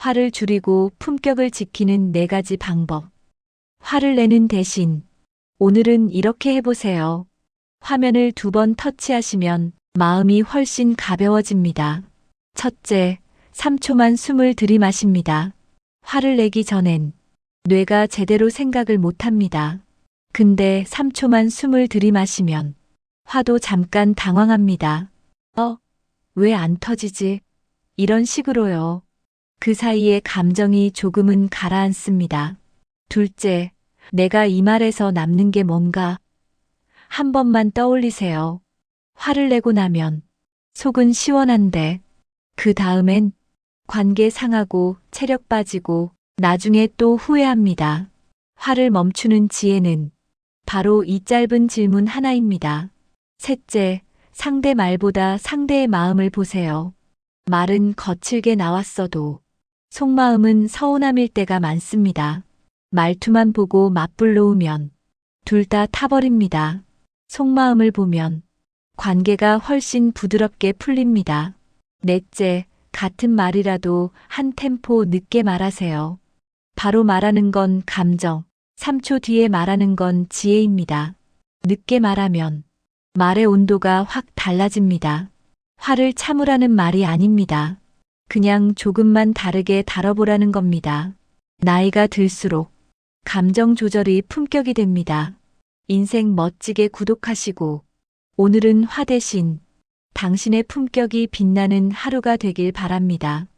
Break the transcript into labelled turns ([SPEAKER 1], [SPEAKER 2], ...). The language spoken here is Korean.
[SPEAKER 1] 화를 줄이고 품격을 지키는 네 가지 방법. 화를 내는 대신 오늘은 이렇게 해보세요. 화면을 두 번 터치하시면 마음이 훨씬 가벼워집니다. 첫째, 3초만 숨을 들이마십니다. 화를 내기 전엔 뇌가 제대로 생각을 못합니다. 근데 3초만 숨을 들이마시면 화도 잠깐 당황합니다. 어, 왜 안 터지지? 이런 식으로요. 그 사이에 감정이 조금은 가라앉습니다. 둘째, 내가 이 말에서 남는 게 뭔가 한 번만 떠올리세요. 화를 내고 나면 속은 시원한데 그 다음엔 관계 상하고 체력 빠지고 나중에 또 후회합니다. 화를 멈추는 지혜는 바로 이 짧은 질문 하나입니다. 셋째, 상대 말보다 상대의 마음을 보세요. 말은 거칠게 나왔어도 속마음은 서운함일 때가 많습니다. 말투만 보고 맞불 놓으면 둘 다 타버립니다. 속마음을 보면 관계가 훨씬 부드럽게 풀립니다. 넷째, 같은 말이라도 한 템포 늦게 말하세요. 바로 말하는 건 감정, 3초 뒤에 말하는 건 지혜입니다. 늦게 말하면 말의 온도가 확 달라집니다. 화를 참으라는 말이 아닙니다. 그냥 조금만 다르게 다뤄보라는 겁니다. 나이가 들수록 감정 조절이 품격이 됩니다. 인생 멋지게 구독하시고 오늘은 화 대신 당신의 품격이 빛나는 하루가 되길 바랍니다.